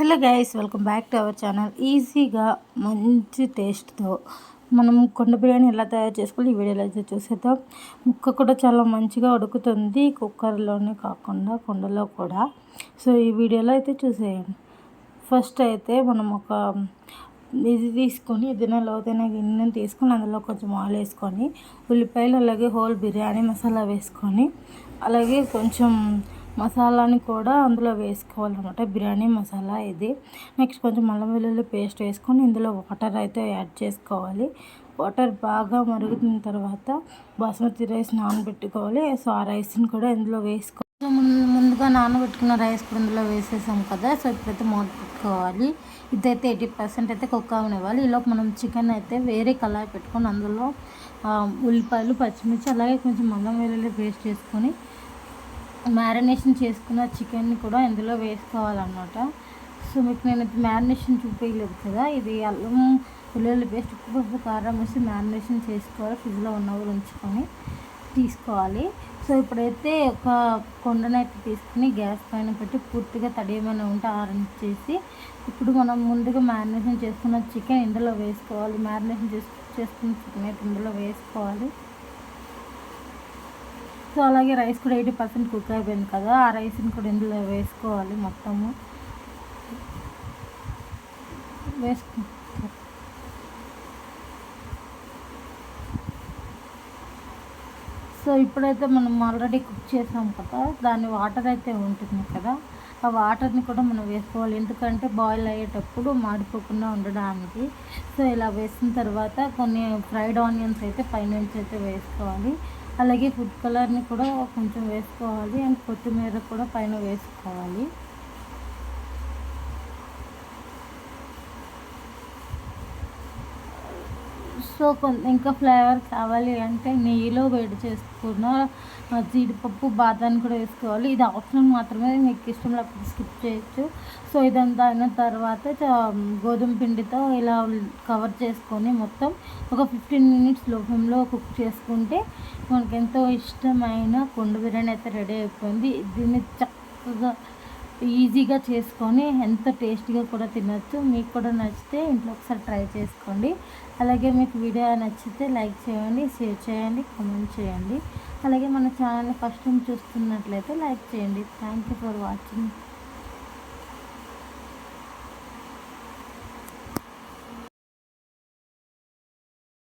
Hello guys welcome back to our channel. ఈజీగా మంచి టేస్ట్తో మనం కొండ బిర్యానీ ఎలా తయారు చేసుకోవాలి ఈ వీడియోలో అయితే చూసేద్దాం. ముక్క కూడా చాలా మంచిగా ఉడుకుతుంది కుక్కర్లోనే కాకుండా కుండలో కూడా. సో ఈ వీడియోలో అయితే చూసేయండి ఫస్ట్ అయితే మనం ఒక ఇది తీసుకొని ఏదైనా లోతైన గిన్నె తీసుకొని అందులో కొంచెం ఆయిల్ వేసుకొని ఉల్లిపాయలు అలాగే హోల్ బిర్యానీ మసాలా వేసుకొని అలాగే కొంచెం మసాలాని కూడా అందులో వేసుకోవాలన్నమాట. బిర్యానీ మసాలా ఇది. నెక్స్ట్ కొంచెం అల్లం వెల్లుల్లి పేస్ట్ వేసుకొని ఇందులో వాటర్ అయితే యాడ్ చేసుకోవాలి. వాటర్ బాగా మరుగుతున్న తర్వాత బాస్మతి రైస్ నానబెట్టుకోవాలి. సో ఆ రైస్ని కూడా ఇందులో వేసుకోవాలి ముందుగా నానబెట్టుకున్న రైస్ కూడా ఇందులో వేసేసాం కదా. సో ఇప్పుడైతే మూత పెట్టుకోవాలి. ఇదైతే ఎయిటీ పర్సెంట్ అయితే కుక్ అవనివ్వాలి. ఈలోపు మనం చికెన్ అయితే వేరే కళాయి పెట్టుకొని అందులో ఉల్లిపాయలు పచ్చిమిర్చి అలాగే కొంచెం అల్లం వెల్లుల్లి పేస్ట్ చేసుకొని మ్యారినేషన్ చేసుకున్న చికెన్ని కూడా ఇందులో వేసుకోవాలన్నమాట. సో మీకు నేను మ్యారినేషన్ చూపించలేదు కదా. ఇది అల్లం వెల్లుల్లి పేస్ట్ ఉప్పు పసుపు కారం వేసి మ్యారినేషన్ చేసుకోవాలి. ఫ్రిడ్జ్లో ఉన్నవారు ఉంచుకొని తీసుకోవాలి. సో ఇప్పుడైతే ఒక కొండనైతే తీసుకుని గ్యాస్ పైన పెట్టి పూర్తిగా తడి ఏమైనా ఉంటే చేసి ఇప్పుడు మనం ముందుగా మ్యారినేషన్ చేసుకున్న చికెన్ ఇందులో వేసుకోవాలి. మ్యారినేషన్ చేసు చేసుకున్న చికెన్ అయితే ఇందులో వేసుకోవాలి. సో అలాగే రైస్ కూడా ఎయిటీ పర్సెంట్ కుక్ అయిపోయింది కదా ఆ రైస్ని కూడా ఇందులో వేసుకోవాలి మొత్తము. వేసుకు సో ఇప్పుడైతే మనం ఆల్రెడీ కుక్ చేసాం కదా దాని వాటర్ అయితే ఉంటుంది కదా ఆ వాటర్ని కూడా మనం వేసుకోవాలి. ఎందుకంటే బాయిల్ అయ్యేటప్పుడు మాడిపోకుండా ఉండడానికి. సో ఇలా వేసిన తర్వాత కొన్ని ఫ్రైడ్ ఆనియన్స్ అయితే పైనుంచి అయితే వేసుకోవాలి. అలాగే ఫుడ్ కలర్ని కూడా కొంచెం వేసుకోవాలి అండ్ కొత్తిమీర కూడా పైన వేసుకోవాలి. సో కొంత ఇంకా ఫ్లేవర్ కావాలి అంటే నెయ్యిలో వేడి చేసుకున్న జీడిపప్పు బాదాన్ని కూడా వేసుకోవాలి. ఇది ఆప్షన్ మాత్రమే మీకు ఇష్టం లేకపోతే స్కిప్ చేయొచ్చు. సో ఇదంతా అయిన తర్వాత గోధుమ పిండితో ఇలా కవర్ చేసుకొని మొత్తం ఒక ఫిఫ్టీన్ మినిట్స్ లోపంలో కుక్ చేసుకుంటే మనకు ఎంతో ఇష్టమైన కుండ బిర్యానీ అయితే రెడీ అయిపోయింది. దీన్ని చక్కగా ఈజీగా చేసుకొని ఎంత టేస్టీగా కూడా తినచ్చు. మీకు కూడా నచ్చితే ఇంట్లో ఒకసారి ట్రై చేసుకోండి. అలాగే మీకు వీడియో నచ్చితే లైక్ చేయండి షేర్ చేయండి కామెంట్ చేయండి. అలాగే మన ఛానల్ని ఫస్ట్ టైం చూస్తున్నట్లయితే లైక్ చేయండి. Thank you for watching